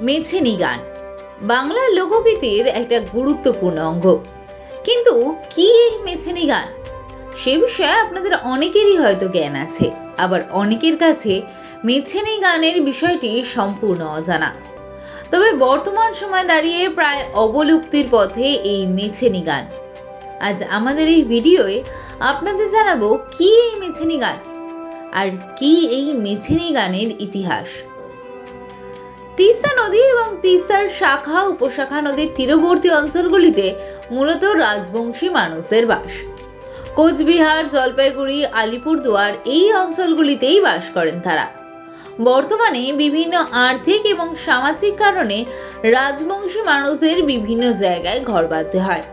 মেছেনি গান বাংলার লোকগীতির একটা গুরুত্বপূর্ণ অঙ্গ। কিন্তু কি এই মেছেনি গান সে বিষয়ে আপনাদের অনেকেরই হয়তো জ্ঞান আছে। আবার অনেকের কাছে মেছেনি গানের বিষয়টি সম্পূর্ণ অজানা। তবে বর্তমান সময় দাঁড়িয়ে প্রায় অবলুপ্তির পথে এই মেছেনি গান আজ আমাদের এই ভিডিওয়ে আপনাদের জানাব কি এই মেছেনি গান আর কি এই মেছেনি গানের ইতিহাস? তিস্তা নদী এবং তিস্তার শাখা, উপশাখা নদীর তীরবর্তী অঞ্চলগুলিতে মূলত রাজবংশী মানুষদের বাস। কোচবিহার, জলপাইগুড়ি, আলিপুরদুয়ার এই অঞ্চলগুলিতেই বাস করেন তারা। বর্তমানে বিভিন্ন আর্থিক এবং সামাজিক কারণে রাজবংশী মানুষদের বিভিন্ন জায়গায় ঘর বাঁধতে হয়।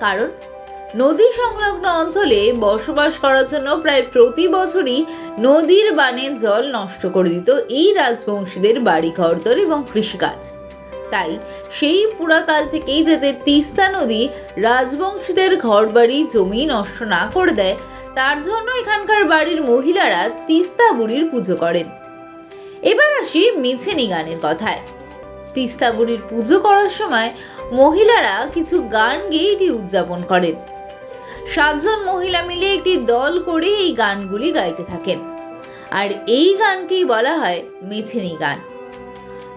কারণ নদী সংলগ্ন অঞ্চলে বসবাস করার জন্য প্রায় প্রতি বছরই নদীর বানে জল নষ্ট করে দিত এই রাজবংশীদের বাড়ি ঘরদর এবং কৃষিকাজ। তাই সেই পুরাকাল থেকেই যাতে তিস্তা নদী রাজবংশীদের ঘরবাড়ি, জমি নষ্ট না করে দেয়, তার জন্য এখানকার বাড়ির মহিলারা তিস্তা বুড়ির পুজো করেন। এবার আসি মিছেনি গানের কথায়। তিস্তা বুড়ির পুজো করার সময় মহিলারা কিছু গান গেয়ে এটি উদযাপন করেন। সাতজন মহিলা মিলে একটি দল করে এই গানগুলি গাইতে থাকেন। আর এই গানকেই বলা হয় মেছেনি গান।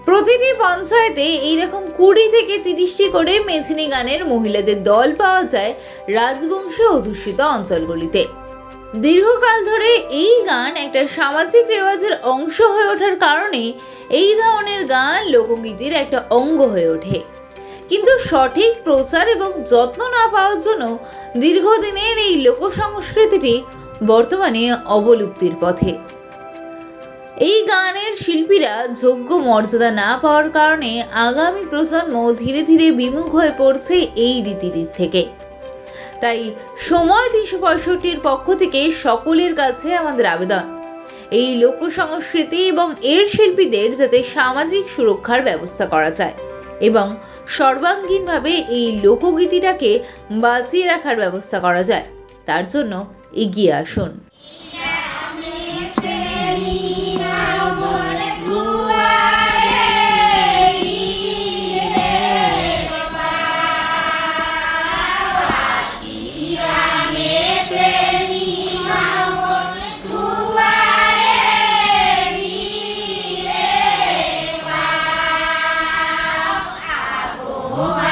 প্রতিটি পঞ্চায়েতে এইরকম কুড়ি থেকে তিরিশটি করে মেছিনি গানের মহিলাদের দল পাওয়া যায় রাজবংশ অধ্যুষিত অঞ্চলগুলিতে। দীর্ঘকাল ধরে এই গান একটা সামাজিক রেওয়াজের অংশ হয়ে ওঠার কারণে এই ধরনের গান লোকগীতির একটা অঙ্গ হয়ে ওঠে। কিন্তু সঠিক প্রচার এবং যত্ন না পাওয়ার জন্য দীর্ঘদিনের এই লোক সংস্কৃতিটি বর্তমানে অবলুপ্তির পথে। এই গানের শিল্পীরা যোগ্য মর্যাদা না পাওয়ার কারণে আগামী প্রজন্ম ধীরে ধীরে বিমুখ হয়ে পড়ছে এই রীতিরীত থেকে। তাই সময় তিনশো পঁয়ষট্টির পক্ষ থেকে সকলের কাছে আমাদের আবেদন, এই লোক সংস্কৃতি এবং এর শিল্পীদের যাতে সামাজিক সুরক্ষার ব্যবস্থা করা যায় এবং সর্বাঙ্গীনভাবে এই লোকগীতিটাকে বাঁচিয়ে রাখার ব্যবস্থা করা যায়। তার জন্য এগিয়ে আসুন। 我